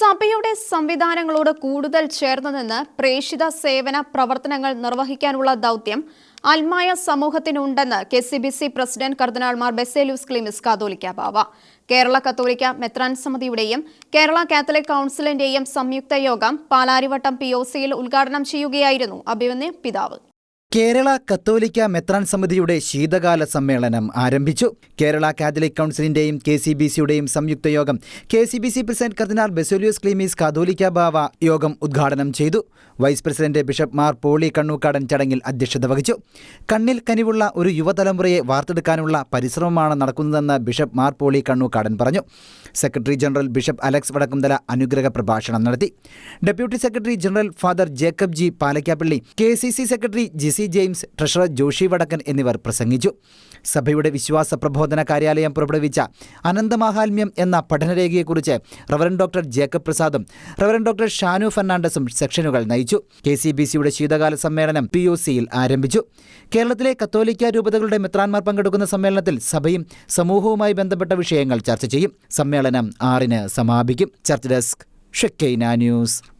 സഭയുടെ സംവിധാനങ്ങളോട് കൂടുതൽ ചേർന്ന് നിന്ന് പ്രേഷിത സേവന പ്രവർത്തനങ്ങൾ നിർവഹിക്കാനുള്ള ദൗത്യം അൽമായ സമൂഹത്തിനുണ്ടെന്ന് K C B C president കർദിനാൾമാർ Baselios Cleemis കാതോലിക്ക ബാവ കേരള കത്തോലിക്ക മെത്രാൻ സമിതിയുടെയും കേരള കാത്തലിക് കൗൺസിലിന്റെയും സംയുക്ത യോഗം പാലാരിവട്ടം പി ഒ സിയിൽ ഉദ്ഘാടനം ചെയ്യുകയായിരുന്നു അഭിമന്യ പിതാവ്. കേരള കത്തോലിക്ക മെത്രാൻ സമിതിയുടെ ശീതകാല സമ്മേളനം ആരംഭിച്ചു. കേരള കാത്തലിക് കൗൺസിലിന്റെയും കെ സി ബി സിയുടെയും സംയുക്ത യോഗം K C B C president cardinal Baselios Cleemis Catholicos Bava യോഗം ഉദ്ഘാടനം ചെയ്തു. Vice president bishop Mar Poly Kannookadan ചടങ്ങിൽ അധ്യക്ഷത വഹിച്ചു. കണ്ണിൽ കനിവുള്ള ഒരു യുവതലമുറയെ വാർത്തെടുക്കാനുള്ള പരിശ്രമമാണ് നടക്കുന്നതെന്ന് ബിഷപ്പ് മാർ പോളി കണ്ണൂക്കാടൻ പറഞ്ഞു. Secretary general bishop Alex Vadakkumthala അനുഗ്രഹ പ്രഭാഷണം നടത്തി. Deputy secretary general father Jacob G Palakkappilly K C C secretary Jissy James treasurer Joshy Vadakkan എന്നിവർ പ്രസംഗിച്ചു. സഭയുടെ വിശ്വാസ പ്രബോധന കാര്യാലയം പുറപ്പെടുവിച്ച അനന്തമാഹാത്മ്യം എന്ന പഠനരേഖയെക്കുറിച്ച് റവറൻ ഡോക്ടർ ജേക്കബ് പ്രസാദും റവറൻ ഡോക്ടർ ഷാനു ഫെർണാണ്ടസും സെക്ഷനുകൾ നയിച്ചു. കെ സി ബി സിയുടെ ശീതകാല സമ്മേളനം പി ഒ സിയിൽ ആരംഭിച്ചു. കേരളത്തിലെ കത്തോലിക്ക രൂപതകളുടെ മെത്രാൻമാർ പങ്കെടുക്കുന്ന സമ്മേളനത്തിൽ സഭയും സമൂഹവുമായി ബന്ധപ്പെട്ട വിഷയങ്ങൾ ചർച്ച ചെയ്യും. സമ്മേളനം ആറിന് സമാപിക്കും. Church desk Shekinah news.